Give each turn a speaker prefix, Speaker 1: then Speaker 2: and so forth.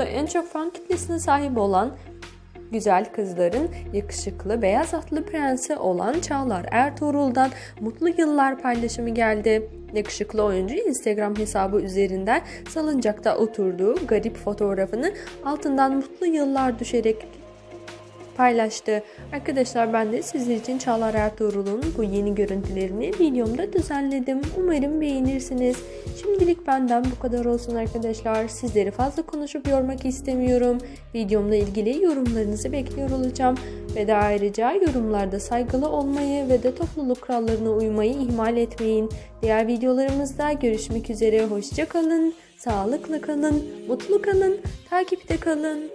Speaker 1: en çok fan kitlesine sahip olan güzel kızların yakışıklı beyaz atlı prensi olan Çağlar Ertuğrul'dan mutlu yıllar paylaşımı geldi. Yakışıklı oyuncu Instagram hesabı üzerinden salıncakta oturduğu garip fotoğrafını altından mutlu yıllar düşerek paylaştı. Arkadaşlar ben de sizler için Çağlar Ertuğrul'un bu yeni görüntülerini videomda düzenledim. Umarım beğenirsiniz. Şimdilik benden bu kadar olsun arkadaşlar. Sizleri fazla konuşup yormak istemiyorum. Videomla ilgili yorumlarınızı bekliyor olacağım. Ve de ayrıca yorumlarda saygılı olmayı ve de topluluk kurallarına uymayı ihmal etmeyin. Diğer videolarımızda görüşmek üzere. Hoşça kalın, sağlıklı kalın, mutlu kalın, takipte kalın.